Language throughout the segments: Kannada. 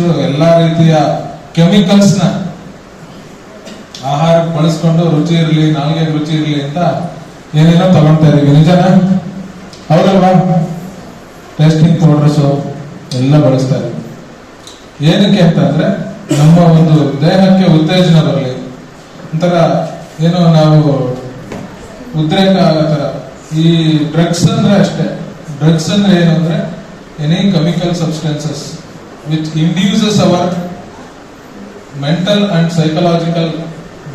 ಮನುಷ್ಯರು ಎಲ್ಲಾ ರೀತಿಯ ಕೆಮಿಕಲ್ಸ್ನ ಆಹಾರ ಬಳಸ್ಕೊಂಡು ರುಚಿ ಇರಲಿ, ನಾಲ್ಗೆ ರುಚಿ ಇರಲಿ ಅಂತ ಏನೇನೋ ತಗೊಳ್ತಾ ಇದೀವಿ. ನಿಜನಾ? ಹೌದಲ್ವಾ? ಟೇಸ್ಟಿಂಗ್ ಪೌಡರ್ಸ್ ಎಲ್ಲ ಬಳಸ್ತಾ ಇದೀವಿ. ಏನಕ್ಕೆ ಅಂತಂದ್ರೆ ನಮ್ಮ ಒಂದು ದೇಹಕ್ಕೆ ಉತ್ತೇಜನ ಬರಲಿ. ಒಂಥರ ಏನೋ ನಾವು ಉದ್ರೇಕ ಆಗೋ ಥರ. ಈ ಡ್ರಗ್ಸ್ ಅಂದ್ರೆ ಅಷ್ಟೇ. ಡ್ರಗ್ಸ್ ಅಂದ್ರೆ ಏನು ಅಂದ್ರೆ any chemical substances which induces our mental and psychological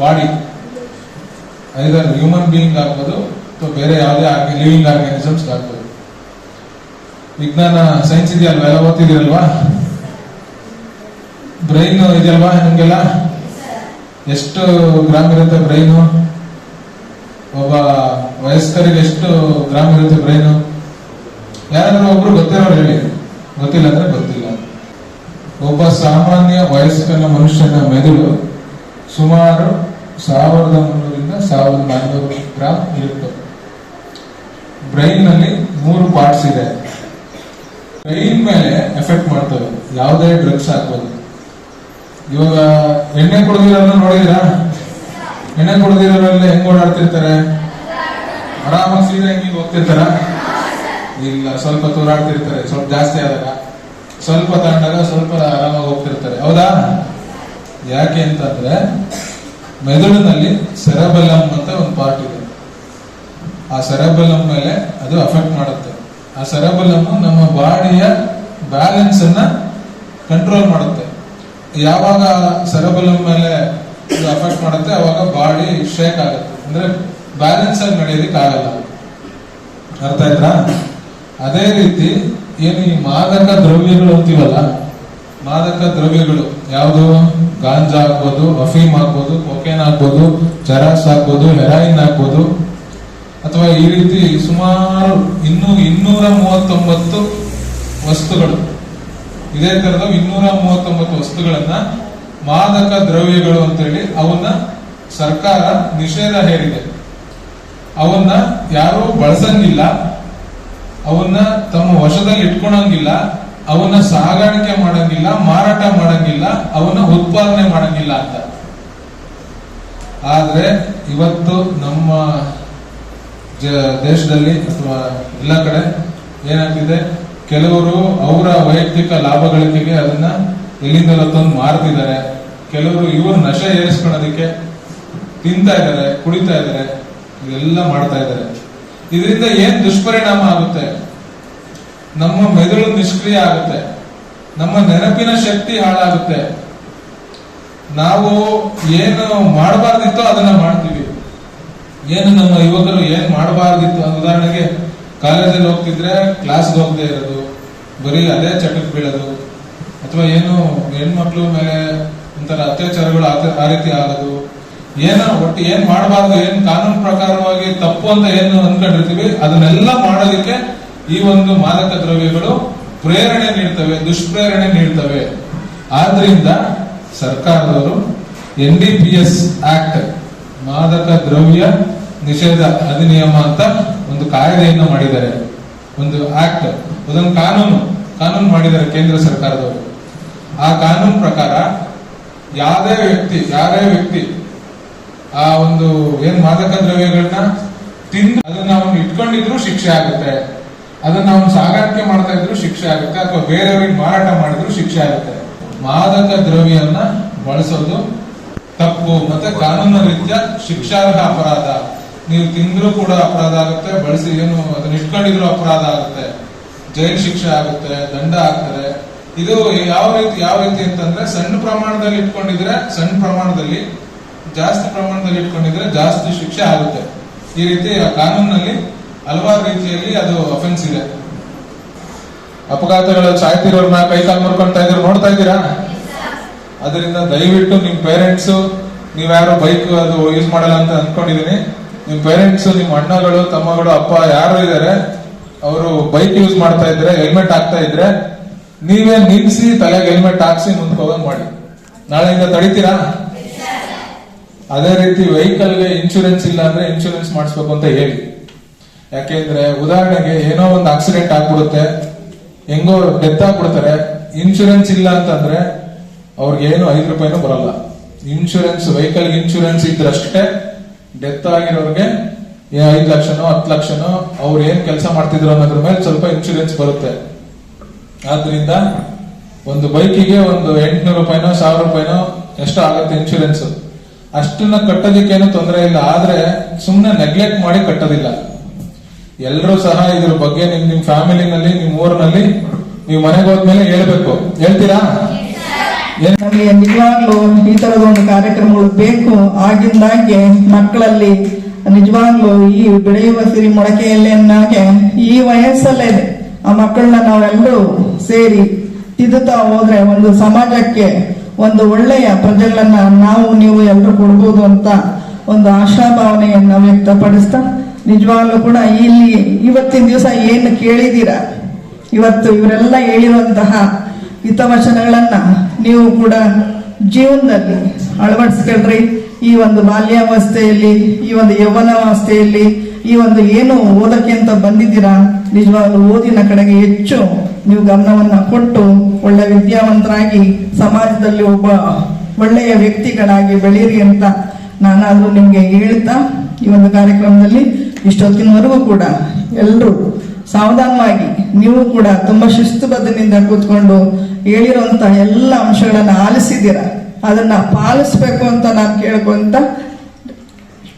body either human being ಆಗ್ಬೋದು ಅಥವಾ ಬೇರೆ ಯಾವುದೇ ಲಿವಿಂಗ್ ಆರ್ಗ್ಯಾನಿಸಮ್ಸ್ ಆಗ್ಬೋದು ವಿಜ್ಞಾನ ಸೈನ್ಸ್ ಇದೆಯಲ್ವಾ? ಎಲ್ಲ ಓದ್ತಿದ್ದೀರಲ್ವಾ? ಬ್ರೈನ್ ಇದೆಯಲ್ವಾ? ನಿಮ್ಗೆಲ್ಲ ಎಷ್ಟು ಗ್ರಾಮ್ ಇರುತ್ತೆ ಬ್ರೈನು ಒಬ್ಬ ವಯಸ್ಕರಿಗೆ ಎಷ್ಟು ಗ್ರಾಮ್ ಇರುತ್ತೆ ಬ್ರೈನು ಯಾರಾದ್ರೂ ಒಬ್ರು ಗೊತ್ತಿರೋರು ಹೇಳಿ. ಗೊತ್ತಿಲ್ಲ ಅಂದ್ರೆ ಗೊತ್ತಿಲ್ಲ ಒಬ್ಬ ಸಾಮಾನ್ಯ ವಯಸ್ಕನ ಮನುಷ್ಯನ ಮೆದುಳು ಸುಮಾರು ಸಾವಿರದ ಮುನ್ನೂರಿಂದ ಸಾವಿರದ ನಾನೂರು ಗ್ರಾಮ್ ಇರುತ್ತೆ ಬ್ರೈನ್ನಲ್ಲಿ ಮೂರು ಪಾರ್ಟ್ಸ್ ಇದೆ. ಬ್ರೈನ್ ಮೇಲೆ ಎಫೆಕ್ಟ್ ಮಾಡ್ತವೆ. ಯಾವುದೇ ಡ್ರಗ್ಸ್ ಹಾಕೋದು ಇವಾಗ ಎಣ್ಣೆ ಕುಡಿದಿರೋನ್ನ ನೋಡಿದಿರಾ ಎಣ್ಣೆ ಕುಡಿದಿರೋರೆಲ್ಲ ಹೆಂಗ್ ಓಡಾಡ್ತಿರ್ತಾರೆ? ಆರಾಮಾಗಿ ಸೀದಾ ಹಿಂಗೆ ಹೋಗ್ತಿರ್ತಾರ? ಇಲ್ಲ, ಸ್ವಲ್ಪ ತೋರಾಡ್ತಿರ್ತಾರೆ. ಸ್ವಲ್ಪ ಜಾಸ್ತಿ ಆದಾಗ. ಸ್ವಲ್ಪ ತಗೊಂಡಾಗ ಸ್ವಲ್ಪ ಆರಾಮಾಗಿ ಹೋಗ್ತಿರ್ತಾರೆ. ಹೌದಾ? ಯಾಕೆ ಅಂತಂದ್ರೆ ಮೆದುಳಿನಲ್ಲಿ ಸೆರಬೆಲಮ್ ಅಂತ ಒಂದು ಪಾರ್ಟ್ ಇದೆ. ಆ ಸೆರಬೆಲಮ್ ಮೇಲೆ ಅದು ಅಫೆಕ್ಟ್ ಮಾಡುತ್ತೆ. ಆ ಸೆರಬೆಲಮ್ ನಮ್ಮ ಬಾಡಿಯ ಬ್ಯಾಲೆನ್ಸ್ ಅನ್ನ ಕಂಟ್ರೋಲ್ ಮಾಡುತ್ತೆ. ಯಾವಾಗ ಸೆರಬೆಲಮ್ ಮೇಲೆ ಇದು ಅಫೆಕ್ಟ್ ಮಾಡುತ್ತೆ, ಅವಾಗ ಬಾಡಿ ಶೇಕ್ ಆಗುತ್ತೆ. ಅಂದ್ರೆ ಬ್ಯಾಲೆನ್ಸ್ ಆಗಿ ನಡೆಯೋದಕ್ಕೆ ಆಗಲ್ಲ ಅರ್ಥ ಆಯ್ತಾ? ಅದೇ ರೀತಿ ಏನು ಈ ಮಾದಕ ದ್ರವ್ಯಗಳು ಅಂತೀವಲ್ಲ? ಮಾದಕ ದ್ರವ್ಯಗಳು ಯಾವುದು? ಗಾಂಜಾ ಆಗ್ಬೋದು, ಅಫೀಮ್ ಆಗ್ಬೋದು, ಕೊಕೇನ್ ಆಗ್ಬೋದು ಚರಾಸ್ ಆಗ್ಬೋದು, ಹೆರಾಯಿನ್ ಆಗ್ಬೋದು. ಅಥವಾ ಈ ರೀತಿ ಸುಮಾರು ಇನ್ನೂ ಇನ್ನೂರ ಮೂವತ್ತೊಂಬತ್ತು ವಸ್ತುಗಳು. ಇದೇ ತರದ ಇನ್ನೂರ ಮೂವತ್ತೊಂಬತ್ತು ವಸ್ತುಗಳನ್ನ ಮಾದಕ ದ್ರವ್ಯಗಳು ಅಂತೇಳಿ ಅವನ್ನ ಸರ್ಕಾರ ನಿಷೇಧ ಹೇರಿದೆ. ಅವನ್ನ ಯಾರು ಬಳಸಂಗಿಲ್ಲ. ಅವನ್ನ ತಮ್ಮ ವಶದಲ್ಲಿ ಇಟ್ಕೊಳಂಗಿಲ್ಲ ಅವನ್ನ ಸಾಗಾಣಿಕೆ ಮಾಡಂಗಿಲ್ಲ, ಮಾರಾಟ ಮಾಡಂಗಿಲ್ಲ, ಅವನ್ನ ಉತ್ಪಾದನೆ ಮಾಡಂಗಿಲ್ಲ ಅಂತ. ಆದ್ರೆ ಇವತ್ತು ನಮ್ಮ ದೇಶದಲ್ಲಿ ಅಥವಾ ಎಲ್ಲ ಕಡೆ ಏನಾಗ್ತಿದೆ, ಕೆಲವರು ಅವರ ವೈಯಕ್ತಿಕ ಲಾಭಗಳಿಕೆಗೆ ಅದನ್ನ ಎಲ್ಲಿಂದಲೋ ತಂದು ಮಾರ್ತಿದ್ದಾರೆ, ಕೆಲವರು ಇವರು ನಶೆ ಏರಿಸ್ಕೊಳ್ಳೋದಕ್ಕೆ ತಿಂತಾ ಇದ್ದಾರೆ, ಕುಡಿತಾ ಇದ್ದಾರೆ, ಇದೆಲ್ಲ ಮಾಡ್ತಾ ಇದ್ದಾರೆ. ಇದರಿಂದ ಏನ್ ದುಷ್ಪರಿಣಾಮ ಆಗುತ್ತೆ? ನಮ್ಮ ಮೆದುಳು ನಿಷ್ಕ್ರಿಯ ಆಗುತ್ತೆ. ನಮ್ಮ ನೆನಪಿನ ಶಕ್ತಿ ಹಾಳಾಗುತ್ತೆ. ನಾವು ಏನು ಮಾಡಬಾರ್ದಿತ್ತೋ ಅದನ್ನ ಮಾಡ್ತೀವಿ. ಏನು ನಮ್ಮ ಯುವಕರು ಏನ್ ಮಾಡಬಾರ್ದಿತ್ತು? ಉದಾಹರಣೆಗೆ, ಕಾಲೇಜಲ್ಲಿ ಹೋಗ್ತಿದ್ರೆ ಕ್ಲಾಸ್ಗೆ ಹೋಗದೆ ಇರೋದು, ಬರೀ ಅದೇ ಚಟಕ್ಕೆ ಬೀಳೋದು, ಅಥವಾ ಏನು ಹೆಣ್ಮಕ್ಳು ಮೇಲೆ ಒಂಥರ ಅತ್ಯಾಚಾರಗಳು ಆ ರೀತಿ ಆಗೋದು, ಏನೋ ಒಟ್ಟು ಏನ್ ಮಾಡಬಾರ್ದು? ಏನ್ ಕಾನೂನು ಪ್ರಕಾರವಾಗಿ ತಪ್ಪು ಅಂತ ಏನು ಅನ್ಕೊಂಡಿರ್ತೀವಿ, ಅದನ್ನೆಲ್ಲ ಮಾಡೋದಕ್ಕೆ ಈ ಒಂದು ಮಾದಕ ದ್ರವ್ಯಗಳು ಪ್ರೇರಣೆ ನೀಡ್ತವೆ, ದುಷ್ಪ್ರೇರಣೆ ನೀಡ್ತವೆ. ಆದ್ರಿಂದ ಸರ್ಕಾರದವರು N D P S act, ಮಾದಕ ದ್ರವ್ಯ ನಿಷೇಧ ಅಧಿನಿಯಮ ಅಂತ ಒಂದು ಕಾಯ್ದೆಯನ್ನು ಮಾಡಿದ್ದಾರೆ. ಒಂದು ಆಕ್ಟ್, ಅದೊಂದು ಕಾನೂನು ಕಾನೂನು ಮಾಡಿದ್ದಾರೆ ಕೇಂದ್ರ ಸರ್ಕಾರದವರು. ಆ ಕಾನೂನು ಪ್ರಕಾರ ಯಾವುದೇ ವ್ಯಕ್ತಿ, ಯಾರೇ ವ್ಯಕ್ತಿ ಆ ಒಂದು ಏನ್ ಮಾದಕ ದ್ರವ್ಯಗಳನ್ನ ತಿಂದು ಅದನ್ನ ಅವನು ಇಟ್ಕೊಂಡಿದ್ರು ಶಿಕ್ಷೆ ಆಗುತ್ತೆ. ಅದನ್ನ ಅವನು ಸಾಗಾಣಿಕೆ ಮಾಡ್ತಾ ಇದ್ರು ಶಿಕ್ಷೆ ಆಗುತ್ತೆ. ಅಥವಾ ಬೇರೆಯವ್ರಿಗೆ ಮಾರಾಟ ಮಾಡಿದ್ರು ಶಿಕ್ಷೆ ಆಗುತ್ತೆ. ಮಾದಕ ದ್ರವ್ಯವನ್ನ ಬಳಸೋದು ತಪ್ಪು ಮತ್ತೆ ಕಾನೂನು ರೀತಿಯ ಶಿಕ್ಷಾರ್ಹ ಅಪರಾಧ. ನೀವು ತಿಂದ್ರು ಕೂಡ ಅಪರಾಧ ಆಗುತ್ತೆ, ಬಳಸಿ ಏನು ಅದನ್ನ ಇಟ್ಕೊಂಡಿದ್ರು ಅಪರಾಧ ಆಗುತ್ತೆ. ಜೈಲ್ ಶಿಕ್ಷೆ ಆಗುತ್ತೆ, ದಂಡ ಆಗ್ತದೆ ಇದು ಯಾವ ರೀತಿ ಯಾವ ರೀತಿ ಅಂತಂದ್ರೆ ಸಣ್ಣ ಪ್ರಮಾಣದಲ್ಲಿ ಇಟ್ಕೊಂಡಿದ್ರೆ ಸಣ್ಣ ಪ್ರಮಾಣದಲ್ಲಿ, ಜಾಸ್ತಿ ಪ್ರಮಾಣದಲ್ಲಿ ಇಟ್ಕೊಂಡಿದ್ರೆ ಜಾಸ್ತಿ ಶಿಕ್ಷೆ ಆಗುತ್ತೆ. ಈ ರೀತಿ ಕಾನೂನಿನಲ್ಲಿ ಹಲವಾರು ರೀತಿಯಲ್ಲಿ ಅದು ಅಫೆನ್ಸ್ ಇದೆ. ಅಪಘಾತಗಳು ಸಾಯ್ತಿರೋರ್ನ ಕೈ ಕಾಲು ಮುರ್ಕೊಂತ ಇದ್ರು ನೋಡ್ತಾ ಇದ್ದೀರಾ? ಅದರಿಂದ ದಯವಿಟ್ಟು ನಿಮ್ ಪೇರೆಂಟ್ಸ್ ನೀವ್ಯಾರು ಬೈಕ್ ಅದು ಯೂಸ್ ಮಾಡಲ್ಲ ಅಂತ ಅನ್ಕೊಂಡಿದೀನಿ. ನಿಮ್ ಪೇರೆಂಟ್ಸ್ ನಿಮ್ ಅಣ್ಣಗಳು, ತಮ್ಮಗಳು, ಅಪ್ಪ ಯಾರು ಇದಾರೆ, ಅವರು ಬೈಕ್ ಯೂಸ್ ಮಾಡ್ತಾ ಇದ್ರೆ ಹೆಲ್ಮೆಟ್ ಹಾಕ್ತಾ ಇದ್ರೆ, ನೀವೇ ನಿಲ್ಸಿ ತಲೆಗೆ ಹೆಲ್ಮೆಟ್ ಹಾಕ್ಸಿ ಮುಂದಕ್ಕೆ ಹೋಗಂಗ್ ಮಾಡಿ. ನಾಳೆಯಿಂದ ತಡಿತೀರಾ? ಅದೇ ರೀತಿ ವೆಹಿಕಲ್ಗೆ ಇನ್ಶೂರೆನ್ಸ್ ಇಲ್ಲ ಅಂದ್ರೆ ಇನ್ಶೂರೆನ್ಸ್ ಮಾಡಿಸ್ಬೇಕು ಅಂತ ಹೇಳಿ. ಯಾಕೆಂದ್ರೆ ಉದಾಹರಣೆಗೆ ಏನೋ ಒಂದು ಆಕ್ಸಿಡೆಂಟ್ ಆಗ್ಬಿಡುತ್ತೆ, ಹೆಂಗೋ ಡೆತ್ ಆಗ್ಬಿಡ್ತಾರೆ ಇನ್ಶೂರೆನ್ಸ್ ಇಲ್ಲ ಅಂತಂದ್ರೆ ಅವ್ರಿಗೆ ಏನು ಐದು ರೂಪಾಯಿನೂ ಬರಲ್ಲ. ಇನ್ಶೂರೆನ್ಸ್ ವೆಹಿಕಲ್ ಇನ್ಶೂರೆನ್ಸ್ ಇದ್ರಷ್ಟೇ ಡೆತ್ ಆಗಿರೋರಿಗೆ ಐದು ಲಕ್ಷನೋ, ಹತ್ತು ಲಕ್ಷನೋ ಅವ್ರು ಏನ್ ಕೆಲಸ ಮಾಡ್ತಿದ್ರು ಅನ್ನೋದ್ರ ಮೇಲೆ ಸ್ವಲ್ಪ ಇನ್ಶೂರೆನ್ಸ್ ಬರುತ್ತೆ. ಆದ್ರಿಂದ ಒಂದು ಬೈಕಿಗೆ ಒಂದು ಎಂಟ್ನೂರು ರೂಪಾಯಿನೋ, ಸಾವಿರ ರೂಪಾಯಿನೋ ಎಷ್ಟೋ ಆಗುತ್ತೆ ಇನ್ಶೂರೆನ್ಸ್ ಅಷ್ಟನ್ನ ಕಟ್ಟೋದಕ್ಕೇನು ತೊಂದರೆ ಇಲ್ಲ, ಆದ್ರೆ ಸುಮ್ಮನೆ ನೆಗ್ಲೆಕ್ಟ್ ಮಾಡಿ ಕಟ್ಟೋದಿಲ್ಲ. ಎಲ್ಲರೂ ಸಹ ಇದ್ರ ಬಗ್ಗೆ ನಿಮ್ ನಿಮ್ ಫ್ಯಾಮಿಲಿನಲ್ಲಿ, ನಿಮ್ ಊರಿನಲ್ಲಿ, ನೀವು ಮನೆಗೆ ಹೋದ್ಮೇಲೆ ಹೇಳ್ಬೇಕು. ಹೇಳ್ತೀರಾ? ನಮಗೆ ನಿಜವಾಗ್ಲೂ ಈ ತರದ ಒಂದು ಕಾರ್ಯಕ್ರಮಗಳು ಬೇಕು. ಆಗಿಂದಾಗೆ ಮಕ್ಕಳಲ್ಲಿ ನಿಜವಾಗ್ಲೂ ಈ ಬೆಳೆಯುವ ಸಿರಿ ಮೊಳಕೆಯಲ್ಲಿ ಅನ್ನಾಗೆ ಈ ವಯಸ್ಸಲ್ಲೇ ಆ ಮಕ್ಕಳನ್ನ ನಾವೆಲ್ಲರೂ ಸೇರಿ ತಿದ್ದುತ್ತಾ ಹೋದ್ರೆ ಒಂದು ಸಮಾಜಕ್ಕೆ ಒಂದು ಒಳ್ಳೆಯ ಪ್ರಜೆಗಳನ್ನ ನಾವು ನೀವು ಎಲ್ಲರೂ ಕೊಡ್ಬೋದು ಅಂತ ಒಂದು ಆಶಾಭಾವನೆಯನ್ನ ವ್ಯಕ್ತಪಡಿಸ್ತಾ, ನಿಜವಾಗ್ಲೂ ಕೂಡ ಇಲ್ಲಿ ಇವತ್ತಿನ ದಿವಸ ಏನು ಕೇಳಿದ್ದೀರಾ ಇವತ್ತು ಇವರೆಲ್ಲ ಹೇಳಿರುವಂತಹ ಹಿತವಚನಗಳನ್ನ ನೀವು ಕೂಡ ಜೀವನದಲ್ಲಿ ಅಳವಡಿಸ್ಕೊಳ್ರಿ. ಈ ಒಂದು ಬಾಲ್ಯಾವಸ್ಥೆಯಲ್ಲಿ, ಈ ಒಂದು ಯೌವನಾವಸ್ಥೆಯಲ್ಲಿ ಈ ಒಂದು ಏನು ಓದಕ್ಕೆ ಅಂತ ಬಂದಿದ್ದೀರಾ? ನಿಜವಾಗ್ಲೂ ಓದಿನ ಕಡೆಗೆ ಹೆಚ್ಚು ನೀವು ಗಮನವನ್ನ ಕೊಟ್ಟು ಒಳ್ಳೆ ವಿದ್ಯಾವಂತರಾಗಿ ಸಮಾಜದಲ್ಲಿ ಒಬ್ಬ ಒಳ್ಳೆಯ ವ್ಯಕ್ತಿಗಳಾಗಿ ಬೆಳೀರಿ ಅಂತ ನಾನಾದ್ರೂ ನಿಮ್ಗೆ ಹೇಳ್ತಾ ಈ ಒಂದು ಕಾರ್ಯಕ್ರಮದಲ್ಲಿ ಇಷ್ಟೊತ್ತಿನವರೆಗೂ ಕೂಡ ಎಲ್ಲರೂ ಸಾವಧಾನವಾಗಿ ನೀವು ಕೂಡ ತುಂಬಾ ಶಿಸ್ತುಬದ್ಧನಿಂದ ಕೂತ್ಕೊಂಡು ಹೇಳಿರುವಂತ ಎಲ್ಲ ಅಂಶಗಳನ್ನ ಆಲಿಸಿದ್ದೀರಾ? ಅದನ್ನ ಪಾಲಿಸ್ಬೇಕು ಅಂತ ನಾನು ಕೇಳ್ಕೊಂತ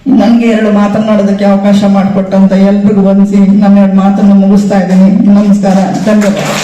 ನನ್ಗೆ ಎರಡು ಮಾತನಾಡೋದಕ್ಕೆ ಅವಕಾಶ ಮಾಡಿಕೊಟ್ಟಂತ ಎಲ್ರಿಗೂ ವಂದಿಸಿ ಎರಡು ಮಾತನ್ನು ಮುಗಿಸ್ತಾ ಇದ್ದೀನಿ. ನಮಸ್ಕಾರ. ಧನ್ಯವಾದ.